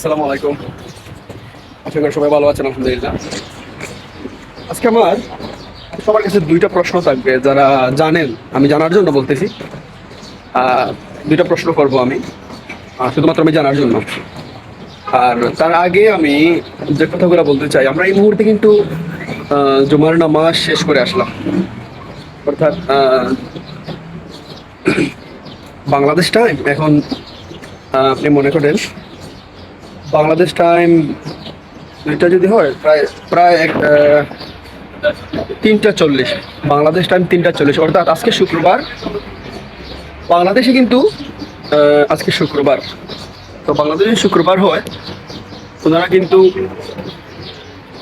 আসসালামু আলাইকুম। আশা করি সবাই ভালো আছেন, আলহামদুলিল্লাহ। আজকে আমার সবার কাছে দুইটা প্রশ্ন থাকবে, যারা জানেন, আমি জানার জন্য বলতেছি। দুইটা প্রশ্ন করব আমি শুধুমাত্র আমি জানার জন্য। আর তার আগে আমি যে কথাগুলো বলতে চাই, আমরা এই মুহূর্তে কিন্তু জুমার নামাজ শেষ করে আসলাম। অর্থাৎ বাংলাদেশ টাইম এখন আপনি মনে করেন বাংলাদেশ টাইম দুইটা যদি হয়, প্রায় প্রায় এক তিনটা চল্লিশ। বাংলাদেশ টাইম তিনটা চল্লিশ। অর্থাৎ আজকে শুক্রবার। বাংলাদেশে কিন্তু আজকে শুক্রবার। তো বাংলাদেশে শুক্রবার হয়, ওনারা কিন্তু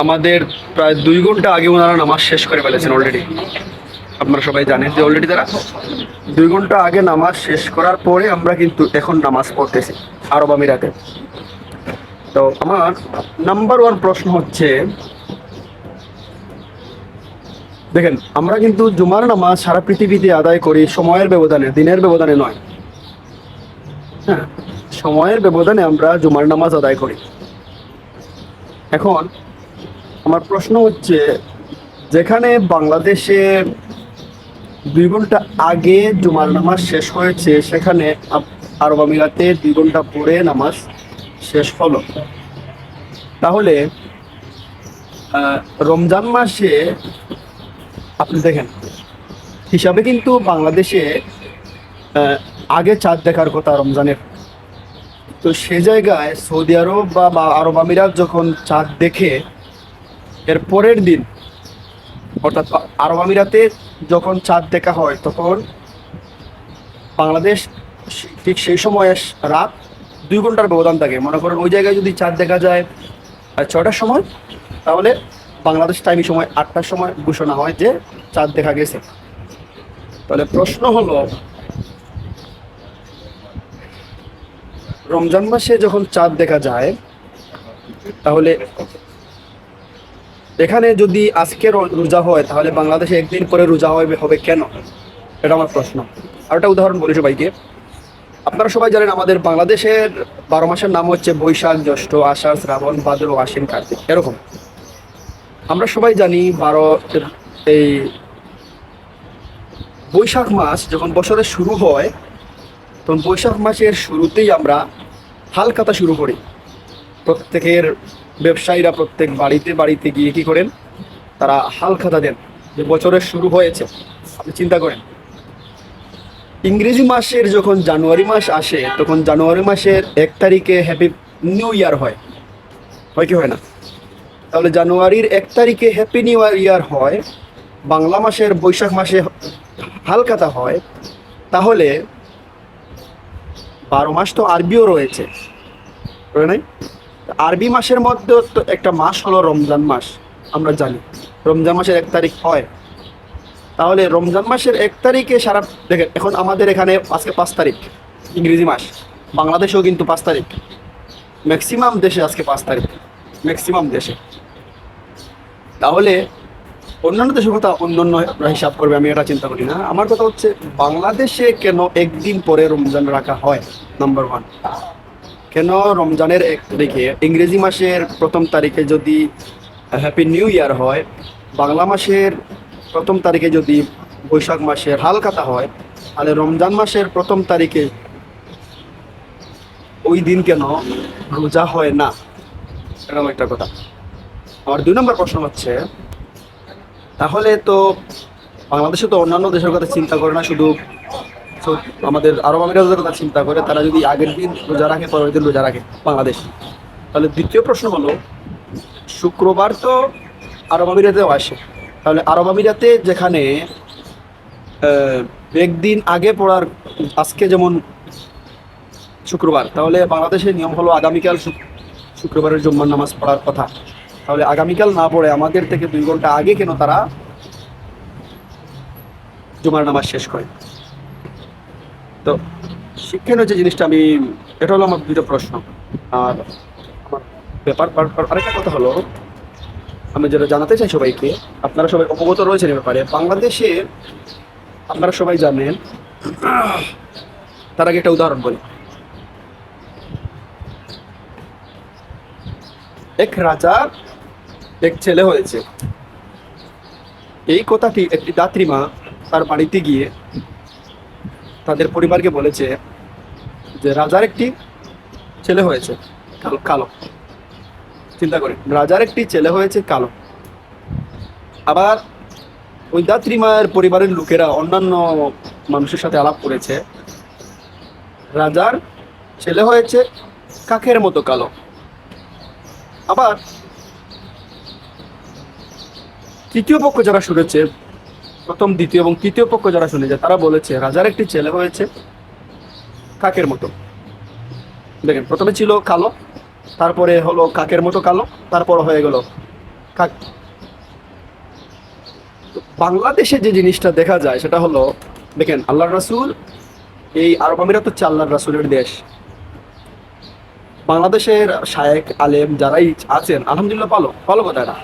আমাদের প্রায় দুই ঘণ্টা আগে ওনারা নামাজ শেষ করে ফেলেছেন অলরেডি আপনারা সবাই জানেন যে অলরেডি তারা দুই ঘণ্টা আগে নামাজ শেষ করার পরে আমরা কিন্তু এখন নামাজ পড়তেছি আরব আমিরাতে। তো আমার নাম্বার ওয়ান প্রশ্ন হচ্ছে, দেখেন, আমরা কিন্তু জুমার নামাজ সারা পৃথিবীতে আদায় করি সময়ের ব্যবধানে, দিনের ব্যবধানে নয়। হ্যাঁ সময়ের ব্যবধানে আমরা জুমার নামাজ আদায় করি। এখন আমার প্রশ্ন হচ্ছে, যেখানে বাংলাদেশে দুই ঘণ্টা আগে জুমার নামাজ শেষ হয়েছে, সেখানে আরব আমিরাতে দুই ঘণ্টা পরে নামাজ শেষ হলো। তাহলে রমজান মাসে আপনি দেখেন, হিসাবে কিন্তু বাংলাদেশে আগে চাঁদ দেখার কথা রমজানের। তো সে জায়গায় সৌদি আরব বা বা আরব আমিরাত যখন চাঁদ দেখে, এর পরের দিন, অর্থাৎ আরব আমিরাতে যখন চাঁদ দেখা হয়, তখন বাংলাদেশ ঠিক সেই সময়ে রাত দুই ঘণ্টার ব্যবধান থাকে। মনে করেন ওই জায়গায় যদি চাঁদ দেখা যায় ছটার সময়, তাহলে বাংলাদেশ টাইম সময় আটটার সময় ঘোষণা হয় যে চাঁদ দেখা গেছে। তাহলে প্রশ্ন হলো, রমজান মাসে যখন চাঁদ দেখা যায়, তাহলে এখানে যদি আজকে রোজা হয়, তাহলে বাংলাদেশে একদিন পরে রোজা হবে হবে কেন? এটা আমার প্রশ্ন। আর একটা উদাহরণ বলি সবাইকে। আপনারা সবাই জানেন আমাদের বাংলাদেশের বারো মাসের নাম হচ্ছে বৈশাখ, জ্যৈষ্ঠ, আষাঢ়, শ্রাবণ, ভাদ্র, আশ্বিন, কার্তিক, এরকম। আমরা সবাই জানি বারো এই বৈশাখ মাস যখন বছরের শুরু হয়, তখন বৈশাখ মাসের শুরুতেই আমরা হালকাতা শুরু করি। প্রত্যেকের ব্যবসায়ীরা প্রত্যেক বাড়িতে বাড়িতে গিয়ে কি করেন? তারা হালখাতা দেন। যে বছরের শুরু হয়েছে, আপনি চিন্তা করেন। ইংরেজি মাসের যখন জানুয়ারি মাস আসে, তখন জানুয়ারি মাসের এক তারিখে হ্যাপি নিউ ইয়ার হয়। হয় কি হয় না? তাহলে জানুয়ারির এক তারিখে হ্যাপি নিউ ইয়ার হয়, বাংলা মাসের বৈশাখ মাসে হালকাতা হয়, তাহলে বারো মাস তো আরবিও রয়েছে। রয়ে নাই? আরবি মাসের মধ্যে তো একটা মাস হলো রমজান মাস, আমরা জানি। রমজান মাসের এক তারিখ হয়। তাহলে রমজান মাসের এক তারিখে সারা দেখেন, এখন আমাদের এখানে আজকে পাঁচ তারিখ, ইংরেজি মাস। বাংলাদেশেও কিন্তু পাঁচ তারিখ। ম্যাক্সিমাম দেশে আজকে পাঁচ তারিখ। ম্যাক্সিমাম দেশে। তাহলে অন্যান্য দেশের কথা অন্যান্য হিসাব করবে, আমি এটা চিন্তা করি না। আমার কথা হচ্ছে, বাংলাদেশে কেন একদিন পরে রমজান রাখা হয়? নাম্বার ওয়ান কেন রমজানের এক তারিখে? ইংরেজি মাসের প্রথম তারিখে যদি হ্যাপি নিউ ইয়ার হয়, বাংলা মাসের প্রথম তারিখে যদি বৈশাখ মাসের হালকাতা হয়, তাহলে রমজান মাসের প্রথম তারিখে ওই দিন কেন রোজা হয় না। এরকম একটা কথা। আমার দুই নম্বর প্রশ্ন হচ্ছে, তাহলে তো বাংলাদেশে তো অন্যান্য দেশের কথা চিন্তা করে না, শুধু আমাদের আরব আমিরাতের কথা চিন্তা করে, তারা যদি আগের দিন রোজা রাখে, পরের দিন রোজা রাখে বাংলাদেশ। তাহলে দ্বিতীয় প্রশ্ন হলো, শুক্রবার তো আরব আমিরাতেও আসে। তাহলে আরব আমিরাতে যেখানে একদিন আগে পড়ার, আজকে যেমন শুক্রবার, তাহলে বাংলাদেশের নিয়ম হলো আগামীকাল শুক্রবারের জুম্মার নামাজ পড়ার কথা। তাহলে আগামীকাল না পড়ে আমাদের থেকে দুই ঘণ্টা আগে কেন তারা জুমার নামাজ শেষ করে? তো শিক্ষার যে জিনিসটা আমি, এটা হলো আমার দুটো প্রশ্ন। আর আমার ব্যাপার, আর- আর- আরেকটা কথা হলো আমি যেটা জানাতে চাই সবাইকে, আপনারা সবাই অবগত রয়েছেন ব্যাপারে, বাংলাদেশে আপনারা সবাই জানেন, তার আগে একটা উদাহরণ বলি। এক রাজার এক ছেলে হয়েছে। এই কথাটি একটি দাত্রীমা তার বাড়িতে গিয়ে তাদের পরিবারকে বলেছে যে, রাজার একটি ছেলে হয়েছে, কালো কালো। চিন্তা করেন রাজার একটি ছেলে হয়েছে কালো। আবার ওই দাত্রী মায়ের পরিবারের লোকেরা অন্যান্য মানুষের সাথে আলাপ করেছে। রাজার ছেলে হয়েছে কাকের মতো কালো। আবার তৃতীয় পক্ষ যারা শুনেছে, প্রথম, দ্বিতীয় এবং তৃতীয় পক্ষ যারা শুনেছে, তারা বলেছে, রাজার একটি ছেলে হয়েছে কাকের মতো। দেখেন, প্রথমে ছিল কালো তারপরে হলো কাকের মতো কালো, তারপর হয়ে গেল কাক। বাংলাদেশে যে জিনিসটা দেখা যায় সেটা হলো, দেখেন আল্লাহ রাসুল, এই আরব আমিরাত হচ্ছে আল্লাহ রাসুলের দেশ। বাংলাদেশের শায়েক, আলেম যারাই আছেন, আলহামদুলিল্লাহ ভালো ভালো কথা না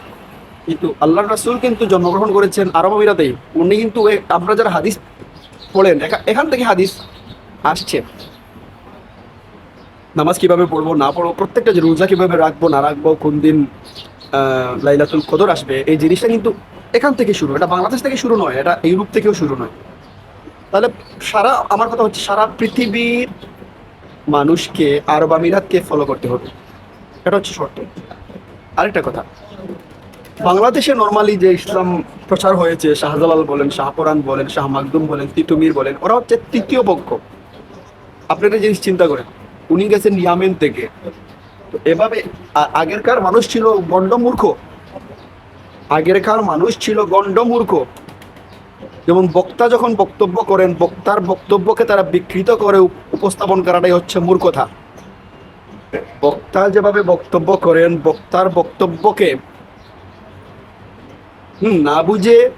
কিন্তু আল্লাহ রাসুল কিন্তু জন্মগ্রহণ করেছেন আরব আমিরাতেই। উনি কিন্তু আপনারা যারা হাদিস পড়েন এখান থেকে হাদিস আসছে। নামাজ কীভাবে পড়ব, না পড়ব, প্রত্যেকটা যে রোজা কীভাবে রাখব, না রাখব, কোন দিন লাইলাতুল কদর আসবে, এই জিনিসটা কিন্তু এখান থেকে শুরু, এটা বাংলাদেশ থেকে শুরু নয়, এটা ইউরোপ থেকেও শুরু নয়। তাহলে সারা, আমার কথা হচ্ছে সারা পৃথিবীর মানুষকে, আরব আমিরাতকে ফলো করতে হবে, এটা হচ্ছে শর্ত। আরেকটা কথা, বাংলাদেশে নর্মালি যে ইসলাম প্রচার হয়েছে, শাহজালাল বলেন শাহপরান বলেন, শাহ মাকদুম বলেন, তিতুমির বলেন, ওরা হচ্ছে তৃতীয় পক্ষ। আপনি একটা জিনিস চিন্তা করেন উনি গেছেন ইয়ামেন থেকে। এভাবে আগেরকার মানুষ ছিল গণ্ডমূর্খ। আগেরকার মানুষ ছিল গণ্ডমূর্খ। যেমন বক্তা যখন বক্তব্য করেন, বক্তার বক্তব্যকে তারা বিকৃত করে উপস্থাপন করাটাই হচ্ছে মূর্খতা। বক্তা যেভাবে বক্তব্য করেন, বক্তার বক্তব্যকে হুম, না বুঝে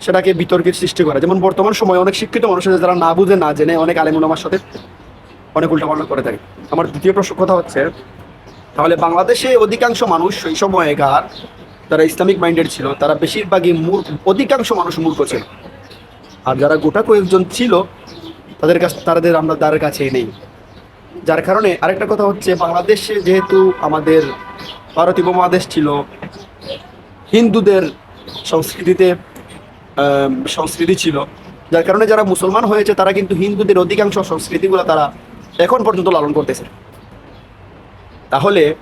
সেটাকে বিতর্কের সৃষ্টি করা। যেমন বর্তমান সময়ে অনেক শিক্ষিত মানুষ আছে যারা না বুঝে, না জেনে, অনেক আলেমুল আমার সাথে অনেক উল্টাপাল্টা করে থাকে আমার দ্বিতীয় প্রশ্ন কথা হচ্ছে, তাহলে বাংলাদেশে অধিকাংশ মানুষ সেই সময়কার যারা ইসলামিক মাইন্ডেড ছিল, তারা বেশিরভাগই মূর্খ, অধিকাংশ মানুষ মূর্খ ছিল। আর যারা গোটা কয়েকজন ছিল, তাদের কাছে, তাদের আমরা তাদের কাছেই নেই। যার কারণে আরেকটা কথা হচ্ছে, বাংলাদেশে যেহেতু আমাদের ভারতীয় উপমহাদেশ ছিল, হিন্দুদের সংস্কৃতিতে সংস্কৃতি ছিল, যার কারণে যারা মুসলমান হয়েছে, তারা কিন্তু হিন্দুদের অধিকাংশ সংস্কৃতিগুলো তারা এখন পর্যন্ত লালন করতেছে। তাহলে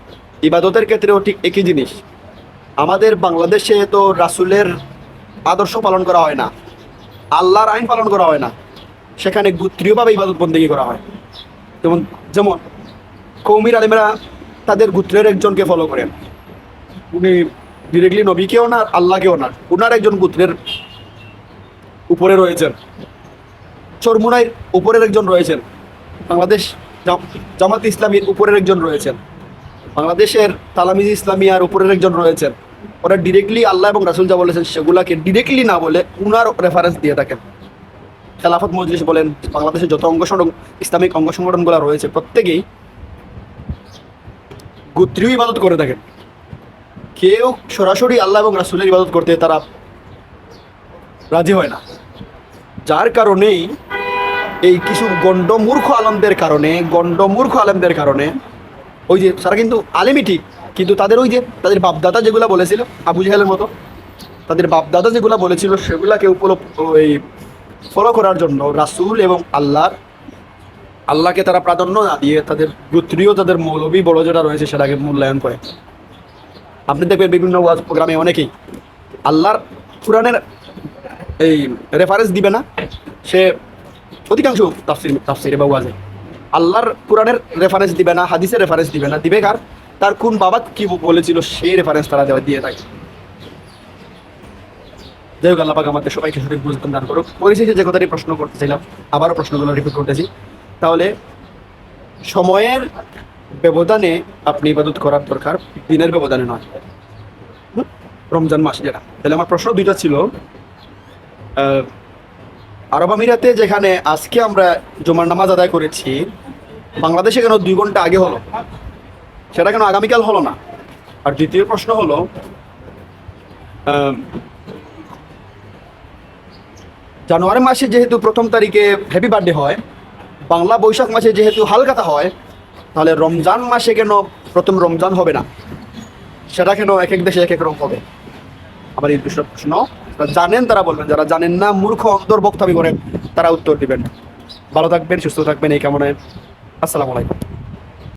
ইবাদতের ক্ষেত্রেও ঠিক একই জিনিস। আমাদের বাংলাদেশে তো রাসুলের আদর্শ পালন করা হয় না। আল্লাহর আইন পালন করা হয় না। সেখানে গোত্রীয়ভাবে ইবাদত বন্দেগী করা হয়। যেমন যেমন কৌমির আলিমেরা তাদের গোত্রের একজনকে ফলো করেন। উনি ডিরেক্টলি নবীকেও না, আল্লাহকেও না। উনার একজন গোত্রের উপরে রয়েছেন। চরমুনাই উপরের একজন রয়েছেন। বাংলাদেশ জাম- জামাত ইসলামীর উপরের একজন রয়েছেন। বাংলাদেশের তালামিজ ইসলামিয়ার উপরের একজন রয়েছেন। ওরা ডিরেক্টলি আল্লাহ এবং রাসুল যা বলেছেন সেগুলাকে ডিরেক্টলি না বলে উনার রেফারেন্স দিয়ে থাকেন। খেলাফত মজলিস বলেন, বাংলাদেশের যত অঙ্গ ইসলামিক অঙ্গ সংগঠনগুলো রয়েছে, প্রত্যেকেই গোত্রীয় ইবাদত করে থাকেন। কেউ সরাসরি আল্লাহ এবং রাসুলের ইবাদত করতে তারা রাজি হয় না। যার কারণেই এই কিছু গণ্ডমূর্খ আলমদের কারণে, গণ্ডমূর্খ আলমদের কারণে, ওই যে তারা কিন্তু আলেমই ঠিক, কিন্তু তাদের ওই যে, তাদের বাপদাদা যেগুলো বলেছিল, আবু জাহেলের মতো, তাদের বাপদাদা যেগুলো বলেছিল, সেগুলাকে উপলব্ধ, ওই ফলো করার জন্য রাসূল এবং আল্লাহর, আল্লাহকে তারা প্রাধান্য না দিয়ে তাদের গোত্রীয়, তাদের মৌলবী বড় যেটা রয়েছে, সেটাকে মূল্যায়ন করে। আপনি দেখবেন বিভিন্ন ওয়াজ প্রোগ্রামে অনেকেই আল্লাহর কোরআনের এই রেফারেন্স দিবে না, সে অধিকাংশ তাফসির, তাফসিরে বা ওয়াজে। আল্লাহর কোরআনের রেফারেন্স দিবে না, হাদিসের রেফারেন্স দিবে না, দিবে কার? তার কোন বাবা কি বলেছিল সেই রেফারেন্স তারা দেওয়া দিয়ে থাকে। যাই হোক, আল্লাহ আমাদের সবাইকে সঠিক বুঝতাম দান করুক। পরিশেষে যে কথাটি প্রশ্ন করতেছিলাম আবারও প্রশ্নগুলো রিপিট করতেছি। তাহলে, সময়ের ব্যবধানে আপনি ইবাদত করার দরকার, দিনের ব্যবধানে নয়? রমজান মাস যেটা। তাহলে আমার প্রশ্ন দুইটা ছিল আরব আমিরাতে যেখানে আজকে আমরা জুমার নামাজ আদায় করেছি, বাংলাদেশে কেন দুই ঘণ্টা আগে হলো? সেটা কেন আগামীকাল হলো না? আর দ্বিতীয় প্রশ্ন হলো জানুয়ারি মাসে যেহেতু প্রথম তারিখে হ্যাপি বার্থডে হয়, বাংলা বৈশাখ মাসে যেহেতু হালকাতা হয়, তাহলে রমজান মাসে কেন প্রথম রমজান হবে না? সেটা কেন এক এক দেশে এক এক রকম হবে? আমার এই দুটো প্রশ্ন। জানেন তারা বলবেন, যারা জানেন না, মূর্খ অন্তর বক্তব্য করেন তারা উত্তর দিবেন। ভালো থাকবেন, সুস্থ থাকবেন, এই কামনায়। আসসালামু আলাইকুম।